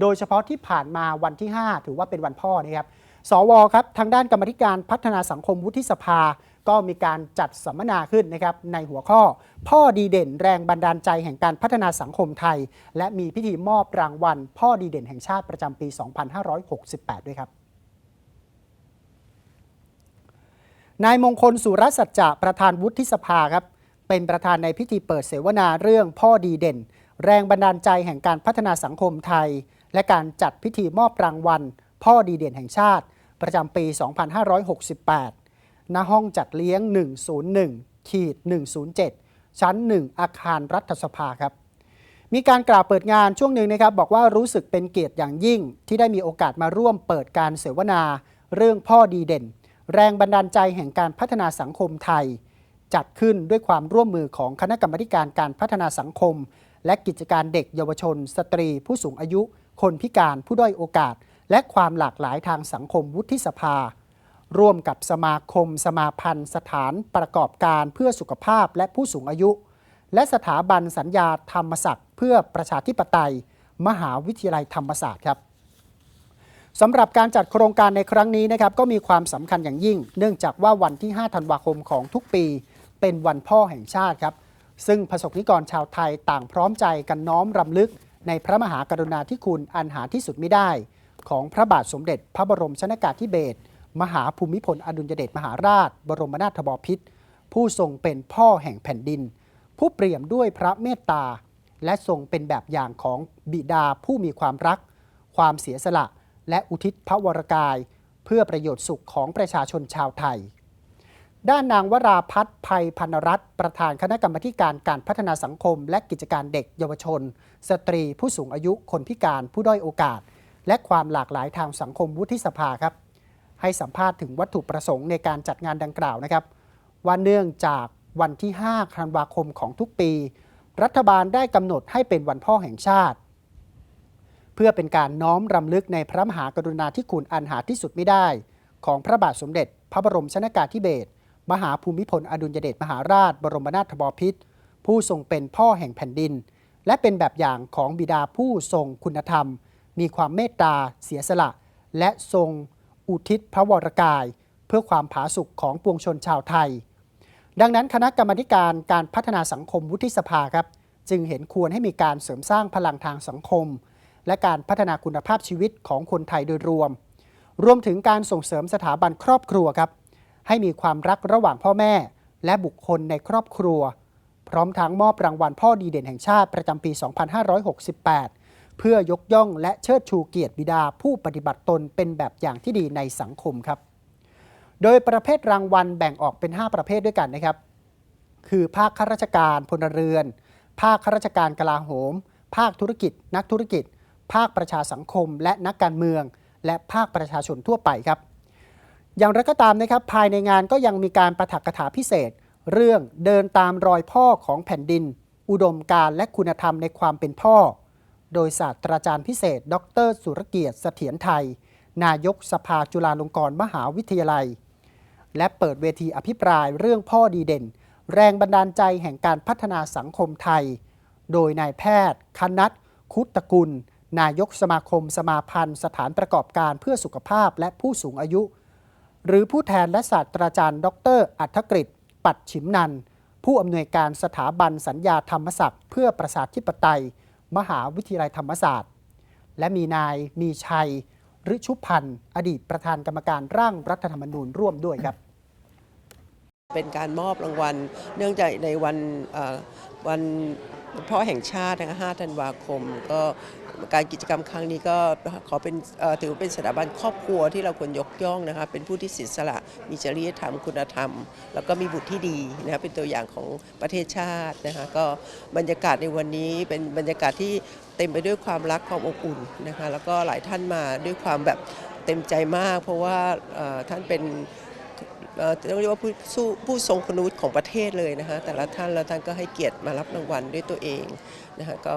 โดยเฉพาะที่ผ่านมาวันที่ 5 ถือว่าเป็นวันพ่อนะครับสวครับทางด้านกรรมธิการพัฒนาสังคมวุฒิสภา ก็มีการจัดสัมมนาขึ้นนะครับในหัวข้อ พ่อดีเด่นแรงบันดาลใจแห่งการพัฒนาสังคมไทย และมีพิธีมอบรางวัล พ่อดีเด่นแห่งชาติประจำปี 2568 ด้วยครับนายมงคลสุรสัจจะประธานวุฒิสภาครับเป็นประธานในพิธีเปิดเสวนาเรื่องพ่อดีเด่น แรงบันดาลใจแห่งการพัฒนาสังคมไทย และการจัดพิธีมอบรางวัล พ่อดีเด่นแห่งชาติ ประจำปี 2568 ณ ห้องจัดเลี้ยง 101ขีด107 ชั้น 1 อาคารรัฐสภาครับ มีการกล่าวเปิดงานช่วงหนึ่งนะครับ บอกว่ารู้สึกเป็นเกียรติอย่างยิ่ง ที่ได้มีโอกาสมาร่วมเปิดการเสวนา เรื่องพ่อดีเด่น แรงบันดาลใจแห่งการพัฒนาสังคมไทย จัดขึ้นด้วยความร่วมมือของคณะกรรมการการพัฒนาสังคม และกิจการเด็กเยาวชน สตรีผู้สูงอายุ คนพิการผู้ด้อยโอกาส และความหลากหลายทางสังคมวุฒิสภา ร่วมกับสมาคม สมาพันธ์ สถานประกอบการเพื่อสุขภาพและผู้สูงอายุ และสถาบันสัญญาธรรมศักดิ์เพื่อประชาธิปไตย มหาวิทยาลัยธรรมศาสตร์ครับสำหรับการจัดโครงการในครั้งนี้นะครับก็มีความสำคัญอย่างยิ่ง เนื่องจากว่าวันที่ 5 ธันวาคมของทุกปี เป็นวันพ่อแห่งชาติครับ ซึ่งประสบนิกรชาวไทยต่างพร้อมใจกันน้อมรำลึก ในพระมหากรุณาธิคุณอันหาที่สุดไม่ได้ ของพระบาทสมเด็จ พระบรมชนากาธิเบศรมหาภูมิพลอดุลยเดชมหาราช บรมนาถบพิตรผู้ทรงเป็นพ่อแห่งแผ่นดิน ผู้เปี่ยมด้วยพระเมตตา และทรงเป็นแบบอย่างของบิดาผู้มีความรัก ความเสียสละ และอุทิศพระวรกาย เพื่อประโยชน์สุขของประชาชนชาวไทย ด้านนางวราพัฒน์ภัยพันรัตน์ประธานคณะกรรมการการพัฒนาสังคม และกิจการเด็กเยาวชน สตรีผู้สูงอายุคนพิการผู้ด้อยโอกาส และความหลากหลายทางสังคมวุฒิสภาครับ ให้สัมภาษณ์ถึงวัตถุประสงค์ในการจัดงานดังกล่าวนะครับ ว่าเนื่องจากวันที่ 5 ธันวาคมของทุกปี รัฐบาลได้กำหนดให้เป็นวันพ่อแห่งชาติ เพื่อเป็นการน้อมรำลึกในพระมหากรุณาธิคุณอันหาที่สุดไม่ได้ ของพระบาทสมเด็จ พระบรมชนากาธิเบศร มหาภูมิพลอดุลยเดชมหาราช บรมนาถบพิตรผู้ทรงเป็นพ่อแห่งแผ่นดิน และเป็นแบบอย่างของบิดาผู้ทรงคุณธรรม มีความเมตตาเสียสละ และทรงอุทิศพระวรกาย เพื่อความผาสุกของปวงชนชาวไทย ดังนั้นคณะกรรมการการพัฒนาสังคมวุฒิสภาครับ จึงเห็นควรให้มีการเสริมสร้างพลังทางสังคม และการพัฒนาคุณภาพชีวิตของคนไทยโดยรวม รวมถึงการส่งเสริมสถาบันครอบครัวครับ ให้มีความรักระหว่างพ่อแม่ และบุคคลในครอบครัว พร้อมทั้งมอบรางวัลพ่อดีเด่นแห่งชาติประจำปี 2568 เพื่อยกย่องและเชิดชูเกียรติบิดาผู้ปฏิบัติตนเป็นแบบอย่างที่ดีในสังคมครับ โดยประเภทรางวัลแบ่งออกเป็น 5 ประเภทด้วยกันนะครับ คือภาคข้าราชการพลเรือน ภาคข้าราชการกลาโหม ภาคธุรกิจ นักธุรกิจ ภาคประชาสังคม และนักการเมือง และภาคประชาชนทั่วไปครับ อย่างไรก็ตามนะครับภายในงานก็ยังมีการประถักถาพิเศษ เรื่องเดินตามรอยพ่อของแผ่นดิน อุดมการและคุณธรรมในความเป็นพ่อ โดยศาสตราจารย์พิเศษ ดร สุรเกียรติเสถียรไทย นายกสภาจุฬาลงกรณ์มหาวิทยาลัย และเปิดเวทีอภิปรายเรื่องพ่อดีเด่น แรงบันดาลใจแห่งการพัฒนาสังคมไทย โดยนายแพทย์คนัทคุตตกุล นายกสมาคมสมาพันธ์ สถานประกอบการเพื่อสุขภาพและผู้สูงอายุ หรือผู้แทนและศาสตราจารย์ ดร อัธกฤษ ปัดฉิมนัน ผู้อำนวยการสถาบันสัญญาธรรมศักดิ์เพื่อประชาธิปไตย มหาวิทยาลัยธรรมศาสตร์ และมีนายมีชัยฤชุพันธ์อดีตประธานกรรมการร่างรัฐธรรมนูญร่วมด้วยครับ เป็นการมอบรางวัล เนื่องจากในวันวันพ่อแห่งชาตินะคะ5ธันวาคม ก็ การกิจกรรมครั้งนี้ก็ขอเป็นถือเป็นสถาบันครอบครัวที่เราควรยกย่องนะคะเป็นผู้ที่เสียสละมีจริยธรรมคุณธรรม แล้วก็มีบุตรที่ดีนะคะเป็นตัวอย่างของประเทศชาตินะคะก็บรรยากาศในวันนี้เป็นบรรยากาศที่เต็มไปด้วยความรักความอบอุ่นนะคะแล้วก็หลายท่านมาด้วยความแบบเต็มใจมาก เพราะว่าท่านเป็น ต้องเรียกว่าผู้สู้ผู้ทรงคุณวุฒิของประเทศเลยนะคะแต่ละท่านแล้วท่านก็ให้เกียรติมารับรางวัลด้วยตัวเองนะคะก็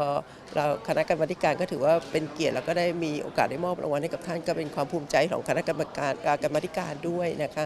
เราคณะกรรมาธิการก็ถือว่าเป็นเกียรติแล้วก็ได้มีโอกาสได้มอบรางวัลให้กับท่านก็เป็นความภูมิใจของคณะกรรมการการกรรมการด้วยนะคะ